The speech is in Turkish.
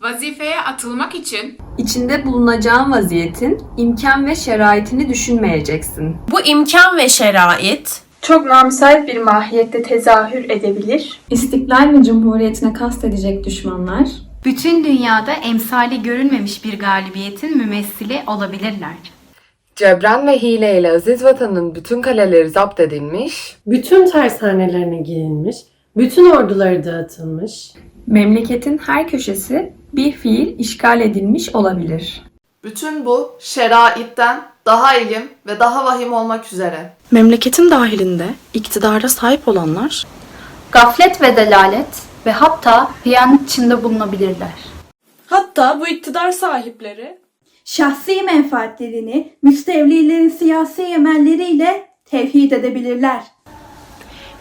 Vazifeye atılmak için İçinde bulunacağın vaziyetin imkan ve şeraitini düşünmeyeceksin. Bu imkan ve şerait çok namüsait bir mahiyette tezahür edebilir. İstiklal ve cumhuriyetine kastedecek düşmanlar, bütün dünyada emsali görülmemiş bir galibiyetin mümessili olabilirler. Cebren ve hileyle aziz vatanın bütün kaleleri zapt edilmiş, bütün tersanelerine girilmiş, bütün orduları dağıtılmış, memleketin her köşesi bir fiil işgal edilmiş olabilir. Bütün bu şeraitten daha ilim ve daha vahim olmak üzere. Memleketin dahilinde iktidara sahip olanlar Gaflet ve delalet ve hatta hıyanet içinde bulunabilirler. Hatta bu iktidar sahipleri şahsi menfaatlerini müstevlilerin siyasi emelleriyle tevhid edebilirler.